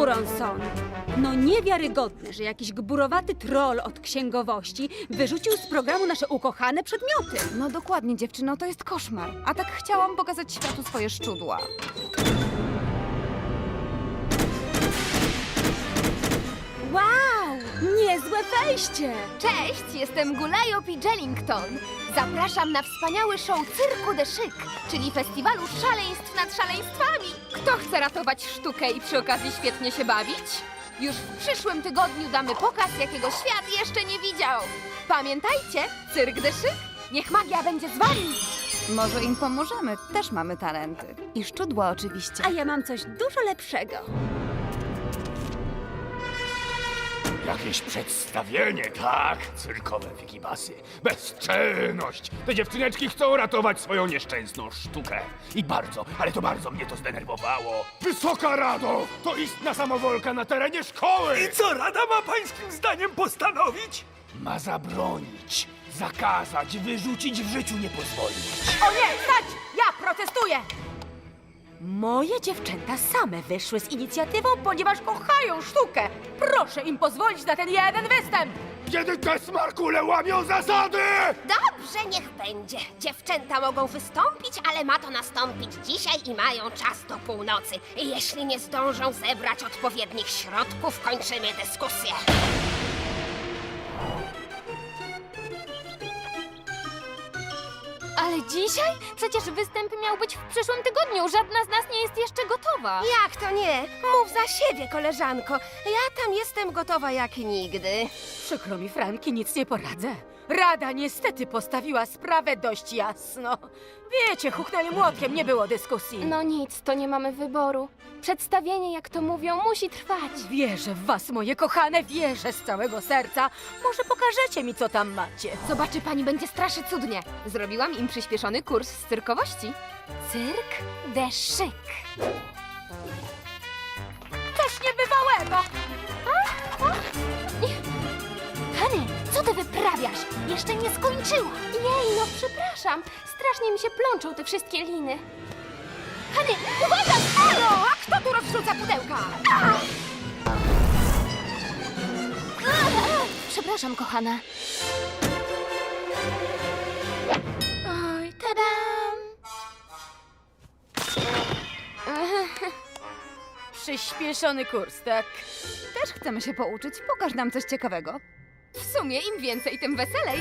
Buronson. No niewiarygodne, że jakiś gburowaty troll od księgowości wyrzucił z programu nasze ukochane przedmioty. No dokładnie, dziewczyno, to jest koszmar. A tak chciałam pokazać światu swoje szczudła. Wejście! Cześć, jestem Gulajopi Jellington. Zapraszam na wspaniały show Cyrku de Chic, czyli festiwalu szaleństw nad szaleństwami. Kto chce ratować sztukę i przy okazji świetnie się bawić? Już w przyszłym tygodniu damy pokaz, jakiego świat jeszcze nie widział. Pamiętajcie, Cyrk de Chic, niech magia będzie z wami. Może im pomożemy, też mamy talenty. I szczudła oczywiście. A ja mam coś dużo lepszego. Jakieś przedstawienie, tak? Cyrkowe wikibasy. Bezczelność! Te dziewczyneczki chcą ratować swoją nieszczęsną sztukę. I bardzo, ale to bardzo mnie to zdenerwowało. Wysoka Rado! To istna samowolka na terenie szkoły! I co Rada ma pańskim zdaniem postanowić? Ma zabronić, zakazać, wyrzucić, w życiu nie pozwolić. O nie, stać! Ja protestuję! Moje dziewczęta same wyszły z inicjatywą, ponieważ kochają sztukę. Proszę im pozwolić na ten jeden występ. Kiedy te smarkule łamią zasady! Dobrze, niech będzie. Dziewczęta mogą wystąpić, ale ma to nastąpić dzisiaj i mają czas do północy. Jeśli nie zdążą zebrać odpowiednich środków, kończymy dyskusję. Ale dzisiaj? Przecież występ miał być w przyszłym tygodniu. Żadna z nas nie jest jeszcze gotowa. Jak to nie? Mów za siebie, koleżanko. Ja tam jestem gotowa jak nigdy. Przykro mi, Franki, nic nie poradzę. Rada niestety postawiła sprawę dość jasno. Wiecie, huknęli młotkiem, nie było dyskusji. No nic, to nie mamy wyboru. Przedstawienie, jak to mówią, musi trwać. Wierzę w was, moje kochane, wierzę z całego serca. Może pokażecie mi, co tam macie. Zobaczy pani, będzie strasznie cudnie. Zrobiłam im przyspieszony kurs z cyrkowości. Cyrk de Chic. Coś niebywałego! Hany, co ty wyprawiasz? Jeszcze nie skończyła. Jej, no przepraszam. Strasznie mi się plączą te wszystkie liny. Hany, uważaj! Halo, a kto tu rozrzuca pudełka? Przepraszam, kochana. Oj, tadam! Przyspieszony kurs, tak? Też chcemy się pouczyć, pokaż nam coś ciekawego. W sumie im więcej, tym weselej.